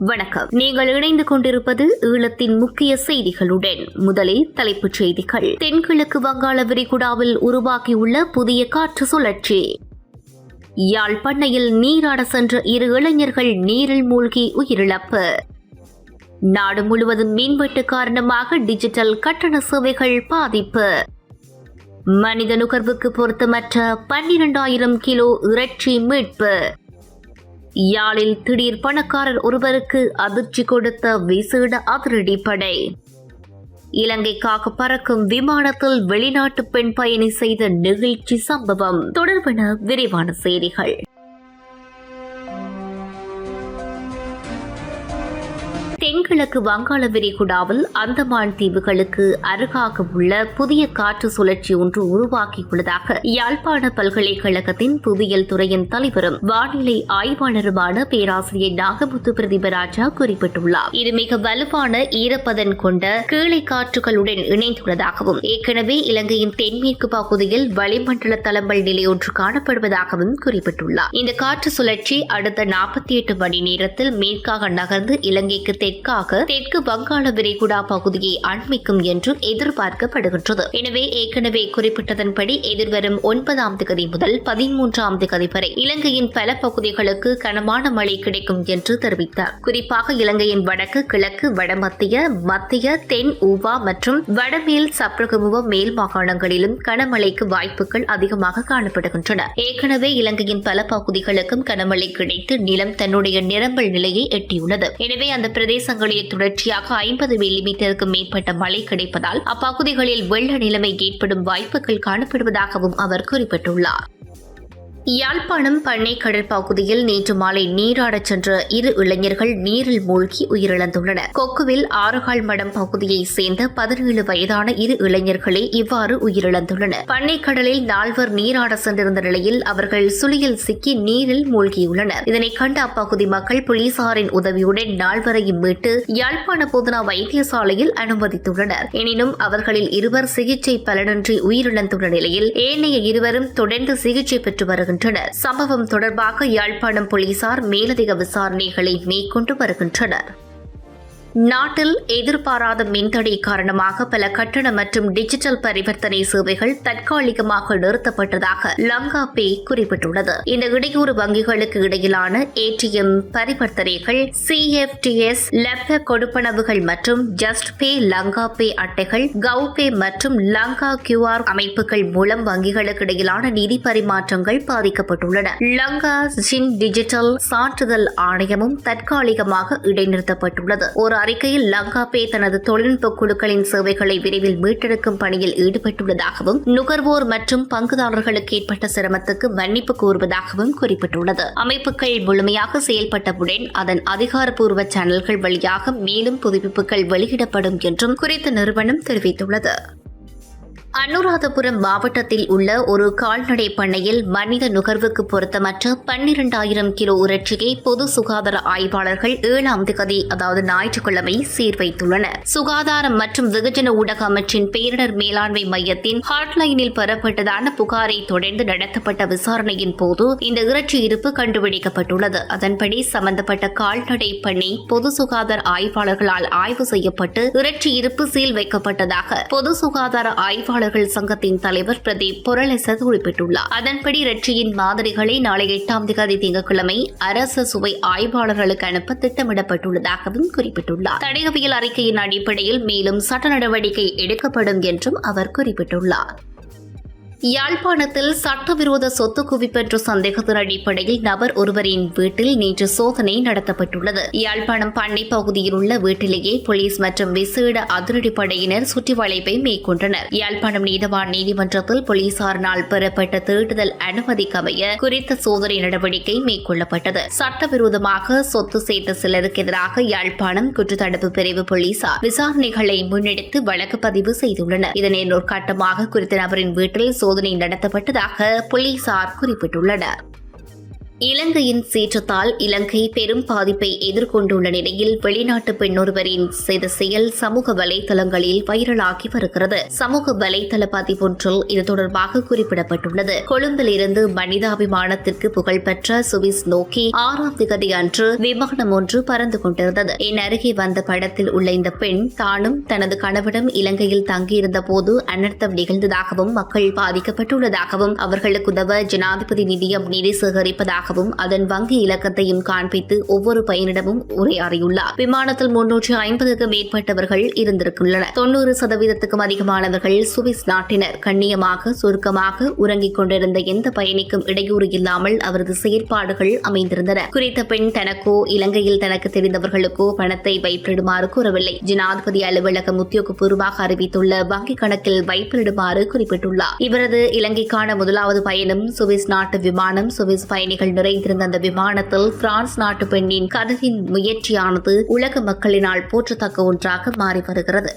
வணக்கம். நீங்கள் இணைந்து கொண்டிருப்பது ஈழத்தின் முக்கிய செய்திகளுடன். முதலில் தலைப்புச் செய்திகள். தென்கிழக்கு வங்காள விரிகுடாவில் உருவாகியுள்ள புதிய காற்று சுழற்சி. யாழ் பண்ணையில் நீராட சென்ற இரு இளைஞர்கள் நீரில் மூழ்கி உயிரிழப்பு. நாடு முழுவதும் மின்வெட்டு காரணமாக டிஜிட்டல் கட்டண சேவைகள் பாதிப்பு. மனித நுகர்வுக்கு பொருத்தமற்ற பன்னிரண்டாயிரம் கிலோ இறைச்சி மீட்பு. யாழில் திடீர் பணக்காரர் ஒருவருக்கு அதிர்ச்சி கொடுத்த விசேட அதிரடி படை. இலங்கைக்காக பறக்கும் விமானத்தில் வெளிநாட்டு பெண் பயணி செய்த நெகிழ்ச்சி சம்பவம் தொடர்பென விரிவான செய்திகள். தென்கிழக்கு வங்காள விரிகுடாவில் அந்தமான் தீவுகளுக்கு அருகாக உள்ள புதிய காற்று சுழற்சி ஒன்று உருவாக்கியுள்ளதாக யாழ்ப்பாண பல்கலைக்கழகத்தின் புவியியல் துறையின் தலைவரும் வானிலை ஆய்வாளருமான பேராசிரியர் நாகமுத்து பிரதிபராஜா குறிப்பிட்டுள்ளார். இது மிக வலுவான ஈரப்பதன் கொண்ட கீழே காற்றுகளுடன் இணைந்துள்ளதாகவும் ஏற்கனவே இலங்கையின் தென்மேற்கு பகுதியில் வளிமண்டல தளம்பல் நிலையொன்று காணப்படுவதாகவும் குறிப்பிட்டுள்ளார். இந்த காற்று சுழற்சி அடுத்த நாற்பத்தி எட்டு மணி நேரத்தில் மேற்காக நகர்ந்து இலங்கைக்கு தெற்காக தெற்கு வங்காள விரைகுடா பகுதியை அண்மிக்கும் என்று எதிர்பார்க்கப்படுகின்றது. எனவே ஏற்கனவே குறிப்பிட்டதன்படி எதிர்வரும் ஒன்பதாம் தேதி முதல் பதிமூன்றாம் தேதி வரை இலங்கையின் பல பகுதிகளுக்கு கனமான மழை கிடைக்கும் என்று தெரிவித்தார். குறிப்பாக இலங்கையின் வடக்கு கிழக்கு வடமத்திய மத்திய தென் ஊவா மற்றும் வடமேல் சப்ரகமுவ மேல் மாகாணங்களிலும் கனமழைக்கு வாய்ப்புகள் அதிகமாக காணப்படுகின்றன. ஏற்கனவே இலங்கையின் பல பகுதிகளுக்கும் கனமழை கிடைத்து நிலம் தன்னுடைய நிரம்பல் நிலையை எட்டியுள்ளது. எனவே அந்த பிரதேச சங்கிலியில் தொடர்ச்சியாக ஐம்பது மில்லிமீட்டருக்கு மேற்பட்ட மழை கிடைப்பதால் அப்பகுதிகளில் வெள்ள நிலைமை ஏற்படும் வாய்ப்புகள் காணப்படுவதாகவும் அவர் குறிப்பிட்டுள்ளார். யாழ்ப்பாணம் பண்ணை கடல் பகுதியில் நேற்று மாலை நீராடச் சென்ற இரு இளைஞர்கள் நீரில் மூழ்கி உயிரிழந்துள்ளனர். கொக்குவில் ஆறுகால் மடம் பகுதியைச் சேர்ந்த பதினேழு வயதான இரு இளைஞர்களே இவ்வாறு உயிரிழந்துள்ளனர். பண்ணை கடலில் நால்வர் நீராட சென்றிருந்த நிலையில் அவர்கள் சுழியில் சிக்கி நீரில் மூழ்கியுள்ளனர். இதனை கண்ட அப்பகுதி மக்கள் போலீசாரின் உதவியுடன் நால்வரையும் மீட்டு யாழ்ப்பாண போதனா வைத்தியசாலையில் அனுமதித்துள்ளனர். எனினும் அவர்களில் இருவர் சிகிச்சை பலனின்றி உயிரிழந்துள்ள நிலையில் ஏனைய இருவரும் தொடர்ந்து சிகிச்சை பெற்று வருகின்றனர். வருகின்றனர் சம்பவம் தொடர்பாக யாழ்ப்பாணம் போலீசார் மேலதிக விசாரணைகளை மேற்கொண்டு வருகின்றனர். நாட்டில் எதிர்பாராத மின்தடை காரணமாக பல கட்டண மற்றும் டிஜிட்டல் பரிவர்த்தனை சேவைகள் தற்காலிகமாக நிறுத்தப்பட்டதாக லங்கா பே குறிப்பிட்டுள்ளது. இந்த இடையூறு வங்கிகளுக்கு இடையிலான ஏடிஎம் பரிவர்த்தனைகள் சிஎஃப்டிஎஸ் லெப்ட கொடுப்பனவுகள் மற்றும் ஜஸ்ட் பே லங்கா பே அட்டைகள் கவு பே மற்றும் லங்கா கியூஆர் அமைப்புகள் மூலம் வங்கிகளுக்கு இடையிலான நிதி பரிமாற்றங்கள் பாதிக்கப்பட்டுள்ளன. லங்கா ஜின் டிஜிட்டல் சான்றிதழ் ஆணையமும் தற்காலிகமாக இடைநிறுத்தப்பட்டுள்ளது. ஒரு அறிக்கையில் லங்காபே தனது தொழில்நுட்ப குழுக்களின் சேவைகளை விரைவில் மீட்டெடுக்கும் பணியில் ஈடுபட்டுள்ளதாகவும் நுகர்வோர் மற்றும் பங்குதாரர்களுக்கு ஏற்பட்ட சிரமத்துக்கு மன்னிப்பு கோருவதாகவும் குறிப்பிட்டுள்ளது. அமைப்புகள் முழுமையாக செயல்பட்டவுடன் அதன் அதிகாரப்பூர்வ சேனல்கள் வழியாக மேலும் புதுப்பிப்புகள் வெளியிடப்படும் என்றும் குறித்த நிறுவனம் தெரிவித்துள்ளது. அனுராதபுரம் மாவட்டத்தில் உள்ள ஒரு கால்நடை பண்ணையில் மனித நுகர்வுக்கு பொருத்தமற்ற பன்னிரண்டாயிரம் கிலோ இறைச்சியை பொது சுகாதார ஆய்வாளர்கள் ஏழாம் திகதி அதாவது ஞாயிற்றுக்கிழமை சீர் வைத்துள்ளனர் சுகாதாரம் மற்றும் வெகுஜன ஊடக அமைச்சின் பேரிடர் மேலாண்மை மையத்தின் ஹாட்லைனில் பெறப்பட்டதான புகாரை தொடர்ந்து நடத்தப்பட்ட விசாரணையின் போது இந்த இறைச்சி இருப்பு கண்டுபிடிக்கப்பட்டுள்ளது. அதன்படி சம்பந்தப்பட்ட கால்நடை பண்ணை பொது சுகாதார ஆய்வாளர்களால் ஆய்வு செய்யப்பட்டு இறைச்சி இருப்பு சீல் வைக்கப்பட்டதாக பொது சுகாதார ஆய்வாளர் பொறியாளர்கள் சங்கத்தின் தலைவர் பிரதீப் பொருளச குறிப்பிட்டுள்ளார். அதன்படி இரட்சியின் மாதிரிகளை நாளை எட்டாம் தேதி திங்கட்கிழமை அரசு சுவை ஆய்வாளர்களுக்கு அனுப்ப திட்டமிடப்பட்டுள்ளதாகவும் குறிப்பிட்டுள்ளார். தடயவியல் அறிக்கையின் அடிப்படையில் மேலும் சட்ட நடவடிக்கை எடுக்கப்படும் என்றும் அவர் குறிப்பிட்டுள்ளார். யாழ்ப்பாணத்தில் சட்டவிரோத சொத்து குவிப்பெற்ற சந்தேகத்தின் அடிப்படையில் நபர் ஒருவரின் வீட்டில் நேற்று சோதனை நடத்தப்பட்டுள்ளது. யாழ்ப்பாணம் பண்ணை பகுதியில் உள்ள வீட்டிலேயே போலீஸ் மற்றும் விசேட அதிரடிப்படையினர் சுற்றி வளைப்பை மேற்கொண்டனர். யாழ்ப்பாணம் நீதவான் நீதிமன்றத்தில் போலீசாரினால் பெறப்பட்ட தேடுதல் அனுமதிக்கமைய குறித்த சோதனை நடவடிக்கை மேற்கொள்ளப்பட்டது. சட்டவிரோதமாக சொத்து சேர்த்த சிலருக்கு எதிராக யாழ்ப்பாணம் குற்றத்தடுப்பு பிரிவு போலீசார் விசாரணைகளை முன்னெடுத்து வழக்கு பதிவு செய்துள்ளனர். இதனை ஒரு கட்டமாக குறித்த நபரின் வீட்டில் சோதனை நடத்தப்பட்டதாக போலீசார் குறிப்பிட்டுள்ளனர். இலங்கையின் சீற்றத்தால் இலங்கை பெரும் பாதிப்பை எதிர்கொண்டுள்ள நிலையில் வெளிநாட்டு பெண்ணொருவரின் செய்த செயல் சமூக வலைதளங்களில் வைரலாகி வருகிறது. சமூக வலைதள பதிவொன்றில் இது தொடர்பாக குறிப்பிடப்பட்டுள்ளது. கொழும்பில் இருந்து மனிதாபிமானத்திற்கு புகழ்பெற்ற சுவிஸ் நோக்கி ஆறாம் திகதி அன்று விமானம் ஒன்று பறந்து கொண்டிருந்தது. என் அருகே வந்த படத்தில் உள்ள இந்த பெண் தானும் தனது கணவனும் இலங்கையில் தங்கியிருந்த போது அனர்த்தம் நிகழ்ந்ததாகவும் மக்கள் பாதிக்கப்பட்டுள்ளதாகவும் அவர்களுக்கு உதவ ஜனாதிபதி நிதியம் நிதி சேகரிப்பதாகவும் அதன் வங்கி இலக்கத்தையும் காண்பித்து ஒவ்வொரு பயனிடமும் உரையாறியுள்ளார் விமானத்தில் முன்னூற்றி ஐம்பதுக்கும் மேற்பட்டவர்கள் இருந்திருக்கின்றனர். தொன்னூறு சதவீதத்துக்கும் அதிகமானவர்கள் சுவிஸ் நாட்டினர். கண்ணியமாக சுருக்கமாக உறங்கிக் கொண்டிருந்த எந்த பயணிக்கும் இடையூறு இல்லாமல் அவரது செயற்பாடுகள் அமைந்திருந்தன. குறித்த பெண் தனக்கோ இலங்கையில் தனக்கு தெரிந்தவர்களுக்கோ பணத்தை வைப்பிடுமாறு கூறவில்லை. ஜனாதிபதி அலுவலகம் உத்தியோகபூர்வமாக அறிவித்துள்ள வங்கிக் கணக்கில் வைப்பிடுமாறு குறிப்பிட்டுள்ளார். இவரது இலங்கைக்கான முதலாவது பயணம் சுவிஸ் நாட்டு விமானம் சுவிஸ் பயணிகள் நிறைந்திருந்த அந்த விமானத்தில் பிரான்ஸ் நாட்டு பெண்ணின் கதவின் முயற்சியானது உலக மக்களினால் போற்றத்தக்க ஒன்றாக மாறி வருகிறது.